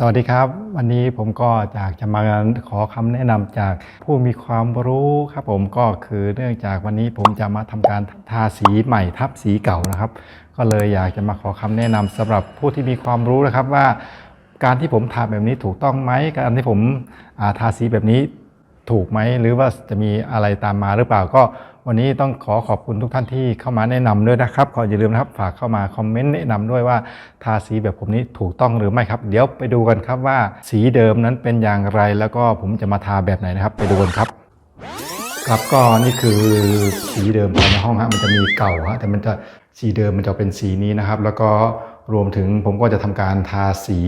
สวัสดีครับ วันนี้ผมก็อยากจะมาขอคำแนะนำจากผู้มีความรู้ครับผมก็คือเนื่องจากวันนี้ผมจะมาทำการทาสีใหม่ทับสีเก่านะครับ ก็เลยอยากจะมาขอคำแนะนำสำหรับผู้ที่มีความรู้นะครับว่า การที่ผมทาแบบนี้ถูกต้องไหมการที่ผมาทาสีแบบนี้ถูกไหมหรือว่าจะมีอะไรตามมาหรือเปล่าก็ วันนี้ต้องขอขอบคุณทุกท่านที่เข้ามาแนะนำด้วยนะครับ ขออย่าลืมนะครับฝากเข้ามาคอมเมนต์แนะนำด้วยว่าทาสีแบบผมนี้ถูกต้องหรือไม่ครับ เดี๋ยวไปดูกันครับว่าสีเดิมนั้นเป็นอย่างไร แล้วก็ผมจะมาทาแบบไหนนะครับ ไปดูกันครับครับก็นี่คือสีเดิมภายในห้องฮะมันจะมีเก่าฮะแต่มันจะสีเดิมมันจะเป็นสีนี้นะครับ แล้วก็ รวมถึงผมก็จะทำการทาสี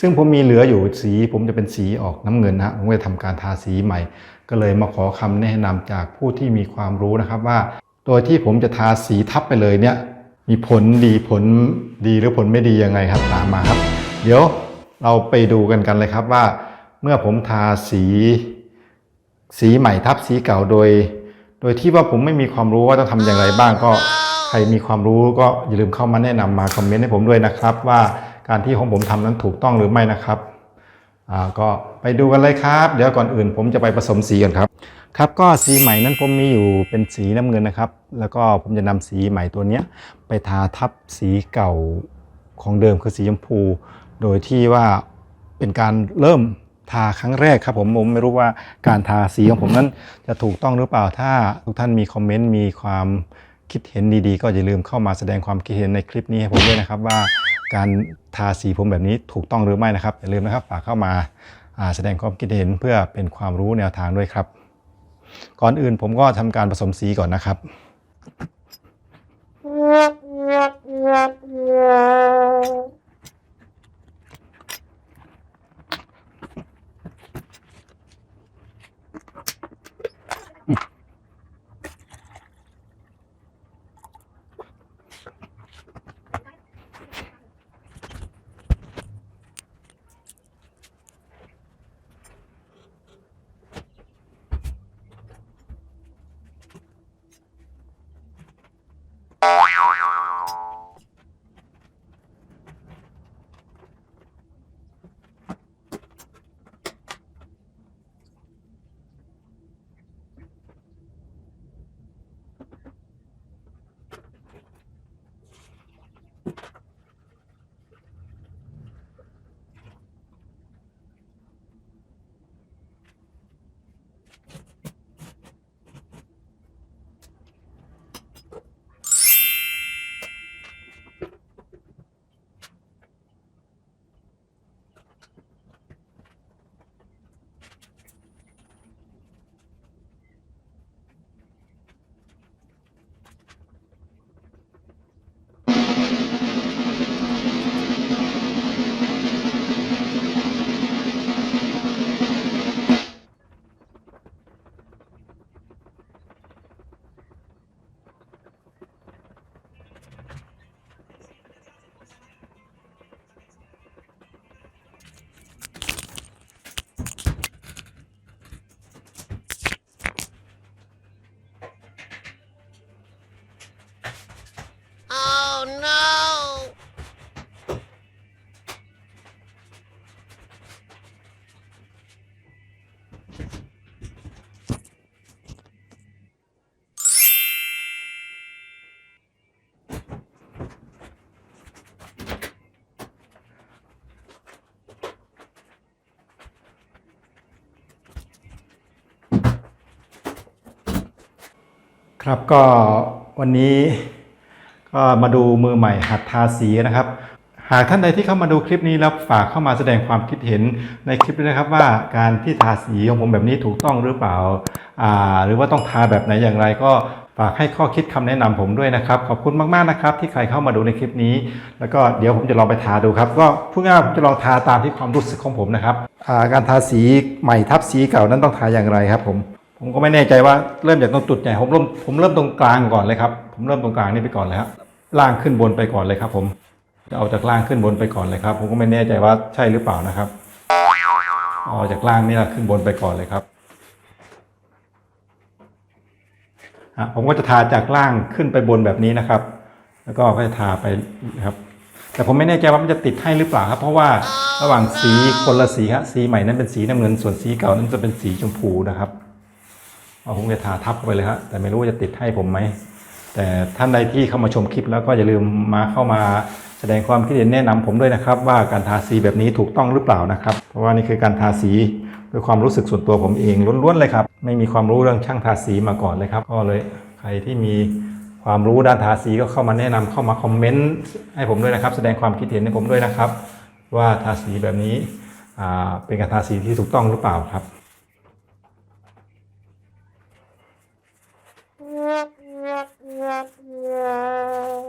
ซึ่งผมมีเหลืออยู่สี ผมจะเป็นสีออกน้ำเงินนะผมจะทำการทาสีใหม่ ก็เลยมาขอคำแนะนำจากผู้ที่มีความรู้นะครับว่า โดยที่ผมจะทาสีทับไปเลยเนี่ยมีผลดีผลดีหรือผลไม่ดียังไงครับตามมาครับ เดี๋ยวเราไปดูกันกันเลยครับว่า เมื่อผมทาสี สีใหม่ทับสีเก่าโดย โดยที่ว่าผมไม่มีความรู้ว่าต้องทำอย่างไรบ้างก็ ใครมีความรู้ก็อย่าลืมเข้ามาแนะนำมาคอมเมนต์ให้ผมด้วยนะครับ ว่าการที่ของผมทำนั้นถูกต้องหรือไม่นะครับอ่าก็ไปดูกันเลยครับ เดี๋ยวก่อนอื่น ผมจะไปผสมสีกันครับครับก็สีใหม่นั้นผมมีอยู่เป็นสีน้ำเงินนะครับ แล้วก็ผมจะนำสีใหม่ตัวนี้ไปทาทับสีเก่าของเดิมคือสีชมพู โดยที่ว่าเป็นการเริ่มทาครั้งแรกครับผมผมไม่รู้ว่าการทาสีของผมนั้นจะถูกต้องหรือเปล่าถ้าทุกท่านมีคอมเมนต์มีความ คิดเห็นดีๆ ก็อย่าลืมเข้ามาแสดงความคิดเห็นในคลิปนี้ให้ผมด้วยนะครับว่าการทาสีผมแบบนี้ถูกต้องหรือไม่นะครับอย่าลืมนะครับฝากเข้ามาแสดงความคิดเห็นเพื่อเป็นความรู้แนวทางด้วยครับ ก่อนอื่นผมก็ทำการผสมสีก่อนนะครับ ครับก็วันนี้ก็มาดูมือใหม่หัดทาสีนะครับ หากท่านใดที่เข้ามาดูคลิปนี้แล้วฝากเข้ามาแสดงความคิดเห็นในคลิปด้วยนะครับว่าการที่ทาสีของผมแบบนี้ถูกต้องหรือเปล่าอ่า หรือว่าต้องทาแบบไหนอย่างไรก็ฝากให้ข้อคิดคำแนะนำผมด้วยนะครับ ขอบคุณมากๆนะครับ ที่ใครเข้ามาดูในคลิปนี้ แล้วก็เดี๋ยวผมจะลองไปทาดูครับ ก็พูดง่ายผมจะลองทาตามที่ความรู้สึกของผมนะครับอ่าการทาสีใหม่ทับสีเก่านั้นต้องทาอย่างไรครับผม ผมก็ไม่แน่ใจว่าเริ่มจากตรงจุดไหนผมเริ่มผมเริ่มตรงกลางก่อนเลยครับ ผมเริ่มตรงกลางนี่ไปก่อนเลยครับล่างขึ้นบนไปก่อนเลยครับผมจะเอาจากล่างขึ้นบนไปก่อนเลยครับ ผมก็ไม่แน่ใจว่าใช่หรือเปล่านะครับเอาจากล่างนี่แหละขึ้นบนไปก่อนเลยครับผมก็จะทาจากล่างขึ้นไปบนแบบนี้นะครับ แล้วก็ก็จะทาไปครับ แต่ผมไม่แน่ใจว่ามันจะติดให้หรือเปล่าครับ เพราะว่าระหว่างสีคนละสีครับสีใหม่นั้นเป็นสีน้ำเงินส่วนสีเก่านั้นจะเป็นสีชมพูนะครับ เอาผมจะทาทับเข้าไปเลยครับแต่ไม่รู้ว่าจะติดให้ผมไหมแต่ท่านใดที่เข้ามาชมคลิปแล้วก็อย่าลืมมาเข้ามาแสดงความคิดเห็นแนะนำผมด้วยนะครับ ว่าการทาสีแบบนี้ถูกต้องหรือเปล่านะครับ เพราะว่านี่คือการทาสีด้วยความรู้สึกส่วนตัวผมเองล้วนๆเลยครับ ไม่มีความรู้เรื่องช่างทาสีมาก่อนเลยครับ ก็เลยใครที่มีความรู้ด้านทาสีก็เข้ามาแนะนำเข้ามาคอมเมนต์ให้ผมด้วยนะครับ แสดงความคิดเห็นให้ผมด้วยนะครับ ว่าทาสีแบบนี้เป็นการทาสีที่ถูกต้องหรือเปล่าครับ Yeah.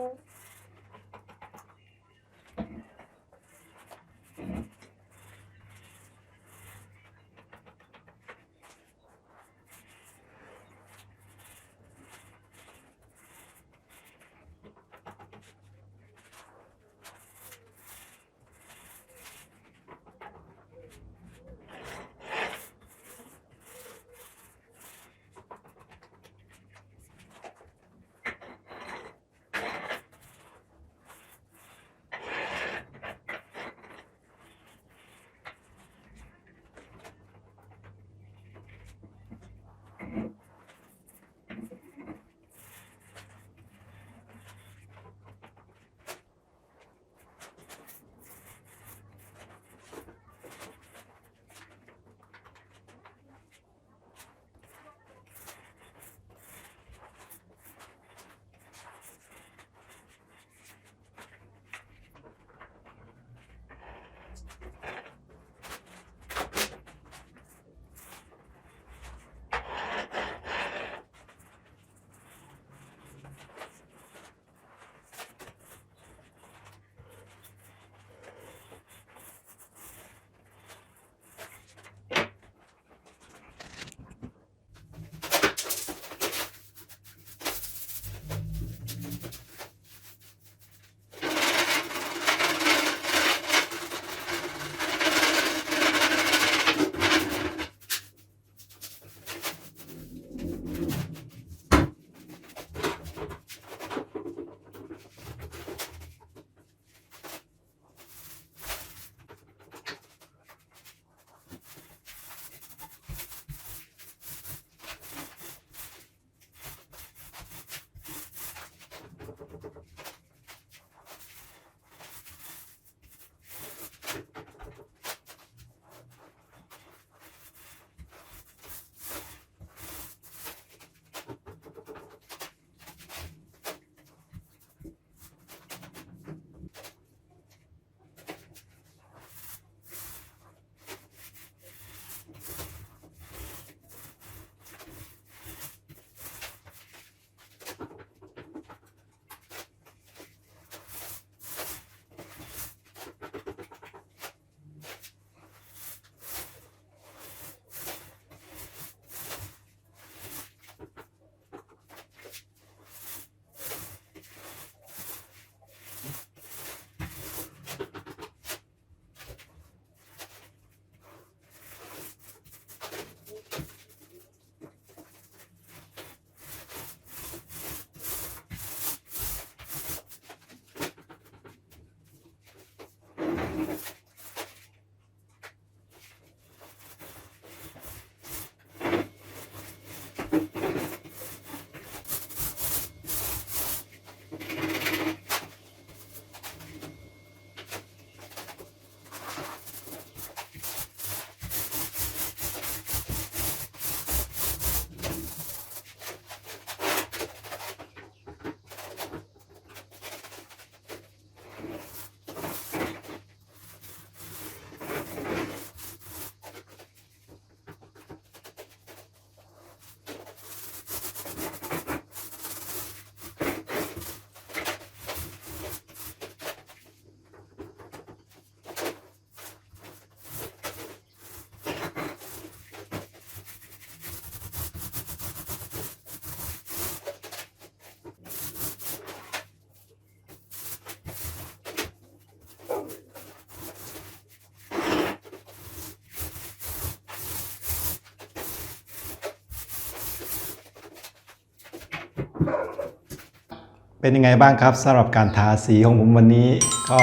เป็นยังไงบ้างครับสำหรับการทาสีของผมวันนี้ก็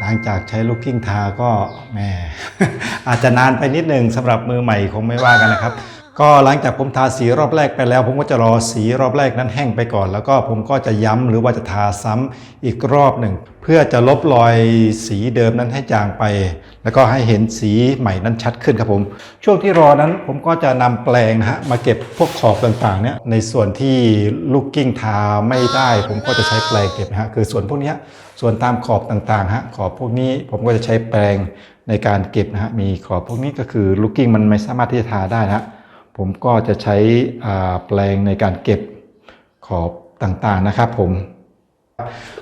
หลังจากใช้ลูกกิ้งทาก็แหมอาจจะนานไปนิดหนึ่งสำหรับมือใหม่คงไม่ว่ากันนะครับ ก็หลังจากผมทาสีรอบแรกไปแล้ว ผมก็จะรอสีรอบแรกนั้นแห้งไปก่อน แล้วก็ผมก็จะย้ำหรือว่าจะทาซ้ำอีกรอบหนึ่ง เพื่อจะลบรอยสีเดิมนั้นให้จางไป แล้วก็ให้เห็นสีใหม่นั้นชัดขึ้นครับผม ช่วงที่รอนั้นผมก็จะนำแปลงนะฮะมาเก็บพวกขอบต่างๆเนี่ยในส่วนที่ลูกกิ้งทาไม่ได้ ผมก็จะใช้แปลงเก็บนะฮะคือส่วนพวกนี้ส่วนตามขอบต่างๆฮะขอบพวกนี้ผมก็จะใช้แปลงในการเก็บนะฮะมีขอบพวกนี้ก็คือลูกกิ้งมันไม่สามารถที่จะทาได้นะฮะ ผมก็จะใช้แปลงในการเก็บขอบต่างๆนะครับผม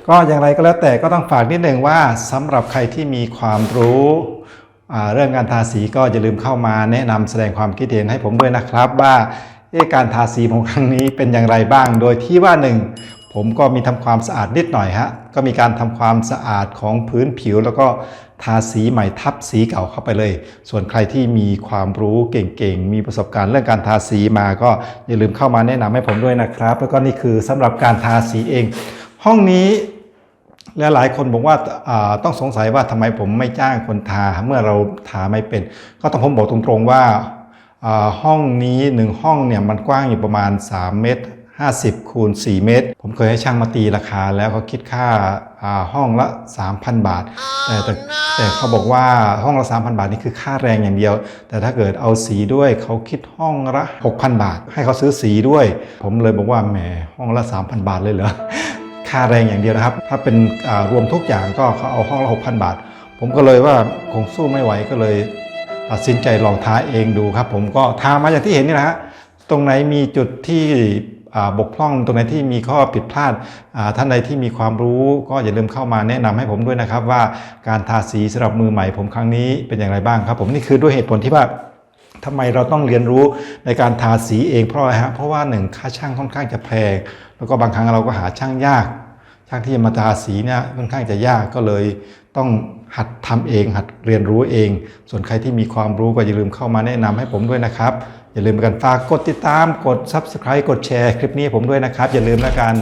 ก็อย่างไรก็แล้วแต่ก็ต้องฝากนิดหนึ่งว่าสำหรับใครที่มีความรู้เรื่องการทาสีก็อย่าลืมเข้ามาแนะนำแสดงความคิดเห็นให้ผมด้วยนะครับ ว่าการทาสีของครั้งนี้เป็นอย่างไรบ้าง โดยที่ว่าหนึ่งผมก็มีทำความสะอาดนิดหน่อยฮะก็มีการทำความสะอาดของพื้นผิวแล้วก็ ทาสีใหม่ทับสีเก่าเข้าไปเลย ส่วนใครที่มีความรู้เก่งๆ มีประสบการณ์เรื่องการทาสีมาก็อย่าลืมเข้ามาแนะนำให้ผมด้วยนะครับ แล้วก็นี่คือสำหรับการทาสีเอง ห้องนี้และหลายคนบอกว่าาต้องสงสัยว่าทำไมผมไม่จ้างคนทาเมื่อเราทาไม่เป็น ก็ต้องผมบอกตรงๆว่าาห้องนี้หนึ่งห้องเนี่ยมันกว้างอยู่ประมาณ 3 เมตร50คูณ4เมตร ผมเคยให้ช่างมาตีราคาแล้วเขาคิดค่า ห้องละ 3,000 บาท แต่แต่แต่เขาบอกว่าห้องละ 3,000 บาทนี่คือค่าแรงอย่างเดียว แต่ถ้าเกิดเอาสีด้วยเขาคิดห้องละ 6,000 บาท ให้เขาซื้อสีด้วย ผมเลยบอกว่าแหมห้องละ 3,000 บาทเลยเหรอค่าแรงอย่างเดียวนะครับ ถ้าเป็นอ่ารวมทุกอย่างก็เขาเอาห้องละ 6,000 บาท ผมก็เลยว่าคงสู้ไม่ไหวก็เลยตัดสินใจลองทาเองดูครับ ผมก็ทามาอย่างที่เห็นนี่นะฮะตรงไหนมีจุดที่อ่า บกพร่องตรงไหนที่มีข้อผิดพลาดท่านใดที่มีความรู้ก็อย่าลืมเข้ามาแนะนำให้ผมด้วยนะครับว่าการทาสีสำหรับมือใหม่ผมครั้งนี้เป็นอย่างไรบ้างครับ ผมนี่คือด้วยเหตุผลที่ว่าทำไมเราต้องเรียนรู้ในการทาสีเองเพราะอะไรฮะเพราะว่าหนึ่งค่าช่างค่อนข้างจะแพงแล้วก็บางครั้งเราก็หาช่างยาก ช่างที่จะมาทาสีเนี่ยค่อนข้างจะยากก็เลยต้องหัดทำเอง หัดเรียนรู้เอง ส่วนใครที่มีความรู้ก็อย่าลืมเข้ามาแนะนำให้ผมด้วยนะครับ อย่าลืมกันฝากกดติดตามกด subscribe กดแชร์คลิปนี้ผมด้วยนะครับ อย่าลืมแล้วกัน